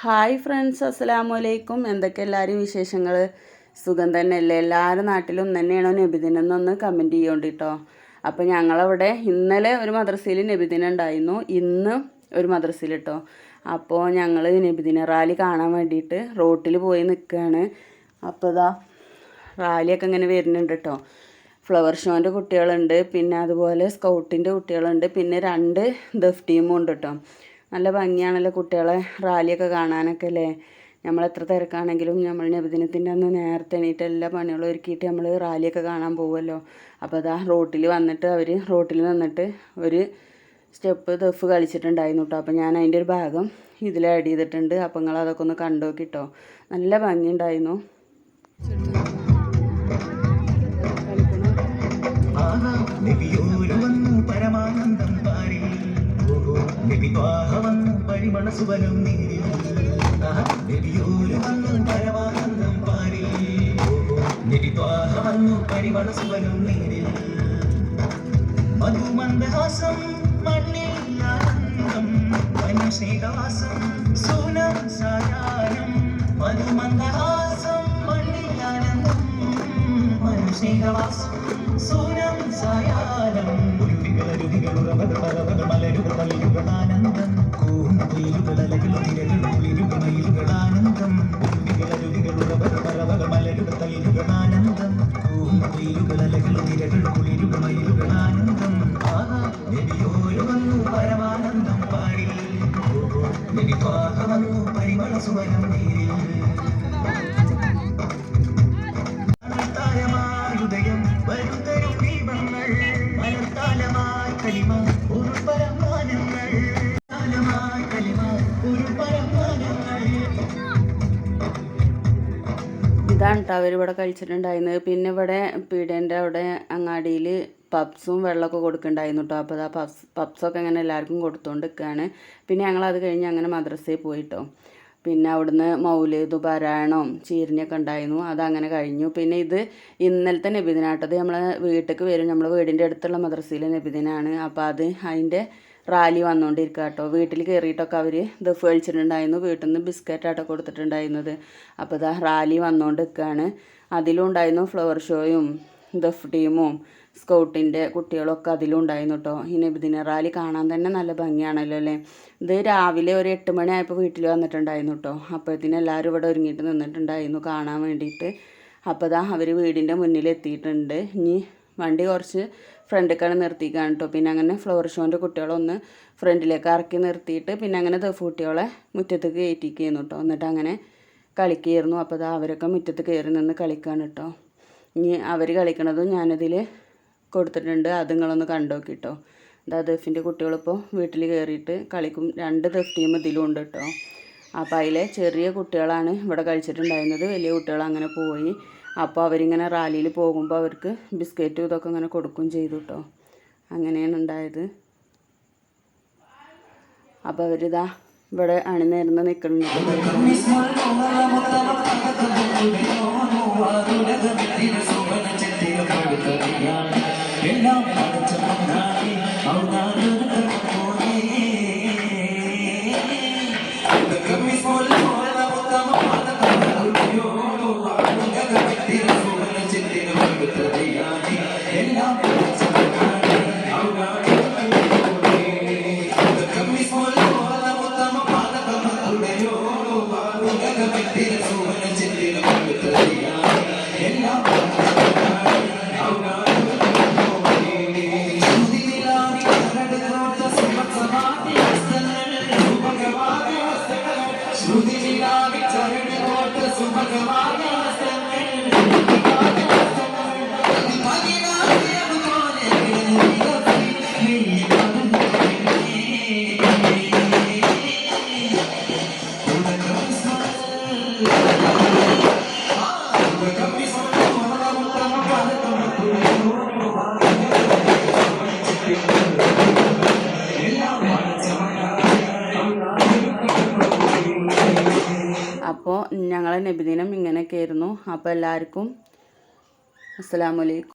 Hi friends അസ്സലാമു അലൈക്കും. എന്തൊക്കെ എല്ലാവരും വിശേഷങ്ങൾ സുഖം തന്നെയല്ലേ? എല്ലാവരും നാട്ടിലും തന്നെയാണോ നബിദിനം എന്നൊന്ന് കമന്റ് ചെയ്യോണ്ട് കേട്ടോ അപ്പോൾ ഞങ്ങളവിടെ ഇന്നലെ ഒരു മദ്രസയിൽ നബിദിനം ഉണ്ടായിരുന്നു. ഇന്ന് ഒരു മദ്രസയിൽ കേട്ടോ അപ്പോൾ ഞങ്ങൾ നബിദിന റാലി കാണാൻ വേണ്ടിയിട്ട് റോട്ടിൽ പോയി നിൽക്കുകയാണ് അപ്പോൾ ഇതാ റാലിയൊക്കെ ഇങ്ങനെ വരുന്നുണ്ട് കേട്ടോ ഫ്ലവർ ഷോന്റെ കുട്ടികളുണ്ട്. പിന്നെ അതുപോലെ സ്കൗട്ടിന്റെ കുട്ടികളുണ്ട്. പിന്നെ രണ്ട് ദഫ് ടീമും ഉണ്ട് കേട്ടോ നല്ല ഭംഗിയാണല്ലോ കുട്ടികളെ റാലിയൊക്കെ കാണാനൊക്കെ അല്ലേ നമ്മൾ എത്ര തിരക്കാണെങ്കിലും നമ്മൾ നബിദിനത്തിന്റെ അന്ന് നേരത്തെ എണീറ്റ് എല്ലാ പണികളും ഒരുക്കിയിട്ട് നമ്മൾ റാലിയൊക്കെ കാണാൻ പോകുമല്ലോ അപ്പോൾ അതാ റോട്ടിൽ വന്നിട്ട് അവർ റോട്ടിൽ വന്നിട്ട് ഒരു സ്റ്റെപ്പ് ദഫ് കളിച്ചിട്ടുണ്ടായിരുന്നു കേട്ടോ. അപ്പോൾ ഞാൻ അതിന്റെ ഒരു ഭാഗം ഇതിൽ ആഡ് ചെയ്തിട്ടുണ്ട്. അപ്പോൾ നിങ്ങൾ അതൊക്കെ ഒന്ന് കണ്ടു നോക്കിട്ടോ നല്ല ഭംഗിയുണ്ടായിരുന്നു. ആഹാ നബി ത്വാഹ വന്നു പരിമള സുവനം നീരി നബിയോര് പരമാനന്ദം പാരി ഓഹോ നബി ത്വാഹ വന്നു പരിമള സുവനം നീരി മധുമന്ദഹാസം മണ്ണിൽ ആനന്ദം വനസ്നേഹവാസം സൂനം സായാനം മധുമന്ദഹാസം മണ്ണിൽ ആനന്ദം സൂനം സായാനം ആനന്ദം ഉരുവികളുരുവികളുറവകൾ മലവകൾ മലരുകൾ തളിരുകൾ ആനന്ദം കൂമ്പുയിലുകൾ അലകളും തിരകൾ കുളിരുകൾ മയിലുകൾ ആനന്ദം ആഹാ നബിയോര് വന്നു പരമാനന്ദം പാടി നബി ത്വാഹ വന്നു പരിമള സുവനം നീരിൽ താരമായുദയം വരുതരും ദീപങ്ങൾ മലർത്താലമായി കലിമ ഇതാണ് കേട്ടോ അവരിവിടെ കഴിച്ചിട്ടുണ്ടായിരുന്നത്. പിന്നെ ഇവിടെ പീഡേന്റെ അവിടെ അങ്ങാടിയിൽ പപ്സും വെള്ളമൊക്കെ കൊടുക്കുന്നുണ്ടായിരുന്നു കേട്ടോ അപ്പോൾ ആ പപ്സ് പപ്സൊക്കെ അങ്ങനെ എല്ലാവർക്കും കൊടുത്തുകൊണ്ട് നിൽക്കുകയാണ് പിന്നെ ഞങ്ങൾ അത് കഴിഞ്ഞ് അങ്ങനെ മദ്രസയിൽ പോയിട്ടോ പിന്നെ അവിടുന്ന് മൗലേതു പാരായണവും ചീരണിയൊക്കെ ഉണ്ടായിരുന്നു. അതങ്ങനെ കഴിഞ്ഞു. പിന്നെ ഇത് ഇന്നലത്തെ നബിദിനാട്ടത് നമ്മൾ വീട്ടിലേക്ക് വരും. നമ്മൾ വീടിന്റെ അടുത്തുള്ള മദ്രസയിലെ നബിദിനാണ്. അപ്പോൾ അത് അതിന്റെ റാലി വന്നുകൊണ്ടിരിക്കുക കേട്ടോ വീട്ടിൽ കയറിയിട്ടൊക്കെ അവർ ഇത് കഴിച്ചിട്ടുണ്ടായിരുന്നു വീട്ടിൽ നിന്ന് ബിസ്ക്കറ്റാട്ടോ കൊടുത്തിട്ടുണ്ടായിരുന്നത്. അപ്പോൾ ഇതാ റാലി വന്നുകൊണ്ട് നിൽക്കുകയാണ് അതിലും ഉണ്ടായിരുന്നു ഫ്ലവർ ഷോയും ദഫ് ടീമും സ്കൗട്ടിന്റെ കുട്ടികളൊക്കെ അതിലും ഉണ്ടായിരുന്നു കേട്ടോ ഈ നബിദിന റാലി കാണാൻ തന്നെ നല്ല ഭംഗിയാണല്ലോ അല്ലേ? ഇത് രാവിലെ ഒരു എട്ട് മണിയായപ്പോൾ വീട്ടിൽ വന്നിട്ടുണ്ടായിരുന്നു കേട്ടോ അപ്പോഴത്തേന് എല്ലാവരും ഇവിടെ ഒരുങ്ങിയിട്ട് നിന്നിട്ടുണ്ടായിരുന്നു കാണാൻ വേണ്ടിയിട്ട്. അപ്പോൾ ഇതാ അവർ വീടിന്റെ മുന്നിൽ എത്തിയിട്ടുണ്ട് ഇനി വണ്ടി കുറച്ച് ഫ്രണ്ടിലേക്കാണ് നിർത്തിക്കാണ് കേട്ടോ പിന്നെ അങ്ങനെ ഫ്ലവർ ഷോന്റെ കുട്ടികളൊന്ന് ഫ്രണ്ടിലേക്ക് ഇറക്കി നിർത്തിയിട്ട് പിന്നെ അങ്ങനെ ദഫ് കുട്ടികളെ മുറ്റത്തേക്ക് കയറ്റിക്കുന്നു കേട്ടോ എന്നിട്ട് അങ്ങനെ കളിക്കുകയായിരുന്നു. അപ്പോൾ അവരൊക്കെ മുറ്റത്ത് കയറി നിന്ന് കളിക്കാണ് കേട്ടോ ഇനി അവർ കളിക്കണതും ഞാനതിൽ കൊടുത്തിട്ടുണ്ട്. അത് നിങ്ങളൊന്ന് കണ്ടോക്കി കേട്ടോ ഇതാ ദഫിന്റെ കുട്ടികളിപ്പോൾ വീട്ടിൽ കയറിയിട്ട് കളിക്കും. രണ്ട് ദഫ് ടീം ഇതിലും ഉണ്ട് കേട്ടോ അപ്പോൾ അതിലെ ചെറിയ കുട്ടികളാണ് ഇവിടെ കളിച്ചിട്ടുണ്ടായിരുന്നത്. വലിയ കുട്ടികൾ അങ്ങനെ പോയി. അപ്പോൾ അവരിങ്ങനെ റാലിയിൽ പോകുമ്പോൾ അവർക്ക് ബിസ്ക്കറ്റും ഇതൊക്കെ ഇങ്ങനെ കൊടുക്കുകയും ചെയ്തു കേട്ടോ അങ്ങനെയാണ് ഉണ്ടായത്. അപ്പോൾ അവരിതാ ഇവിടെ അണിനേരുന്ന നിൽക്കുന്നുണ്ട് എല്ലാം അടച്ചമന്നായി അപ്പോൾ ഞങ്ങളെ നബിദിനം ഇങ്ങനെയൊക്കെ ആയിരുന്നു. അപ്പോൾ എല്ലാവർക്കും അസ്സലാമലൈക്കും